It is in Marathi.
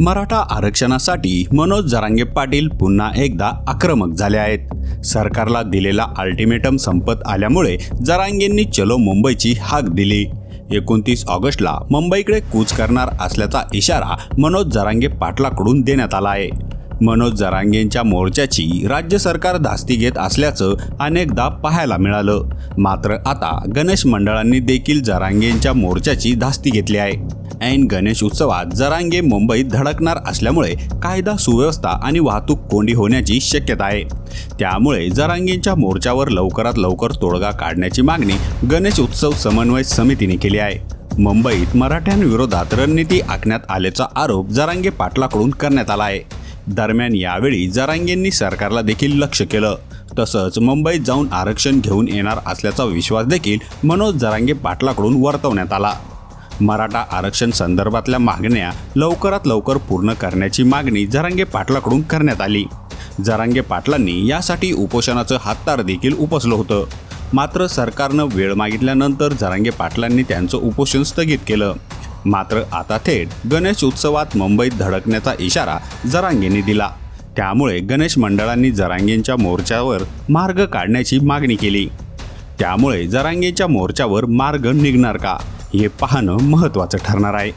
मराठा आरक्षणासाठी मनोज जरांगे पाटील पुन्हा एकदा आक्रमक झाले आहेत. सरकारला दिलेला अल्टिमेटम संपत आल्यामुळे जरांगेंनी चलो मुंबईची हाक दिली. एकोणतीस ऑगस्टला मुंबईकडे कूच करणार असल्याचा इशारा मनोज जरांगे पाटलाकडून देण्यात आला आहे. मनोज जरांगेंच्या मोर्चाची राज्य सरकार धास्ती घेत असल्याचं अनेकदा पाहायला मिळालं. मात्र आता गणेश मंडळांनी देखील जरांगेंच्या मोर्चाची धास्ती घेतली आहे. ऐन गणेश उत्सवात जरांगे मुंबईत धडकणार असल्यामुळे कायदा सुव्यवस्था आणि वाहतूक कोंडी होण्याची शक्यता आहे. त्यामुळे जरांगेंच्या मोर्चावर लवकरात लवकर तोडगा काढण्याची मागणी गणेश उत्सव समन्वय समितीने केली आहे. मुंबईत मराठ्यांविरोधात रणनीती आखण्यात आल्याचा आरोप जरांगे पाटलाकडून करण्यात आला आहे. दरम्यान यावेळी जरांगेंनी सरकारला देखील लक्ष केलं. तसंच मुंबईत जाऊन आरक्षण घेऊन येणार असल्याचा विश्वास देखील मनोज जरांगे पाटलाकडून वर्तवण्यात आला. मराठा आरक्षण संदर्भातल्या मागण्या लवकरात लवकर पूर्ण करण्याची मागणी जरांगे पाटलाकडून करण्यात आली. जरांगे पाटलांनी यासाठी उपोषणाचं हाततार देखील उपसलं होतं. मात्र सरकारनं वेळ मागितल्यानंतर जरांगे पाटलांनी त्यांचं उपोषण स्थगित केलं. मात्र आता थेट गणेश उत्सवात मुंबईत धडकण्याचा इशारा जरांगेंनी दिला. त्यामुळे गणेश मंडळांनी जरांगेंच्या मोर्चावर मार्ग काढण्याची मागणी केली. त्यामुळे जरांगेच्या मोर्चावर मार्ग निघणार का? हे पाहणं महत्त्वाचं ठरणार आहे.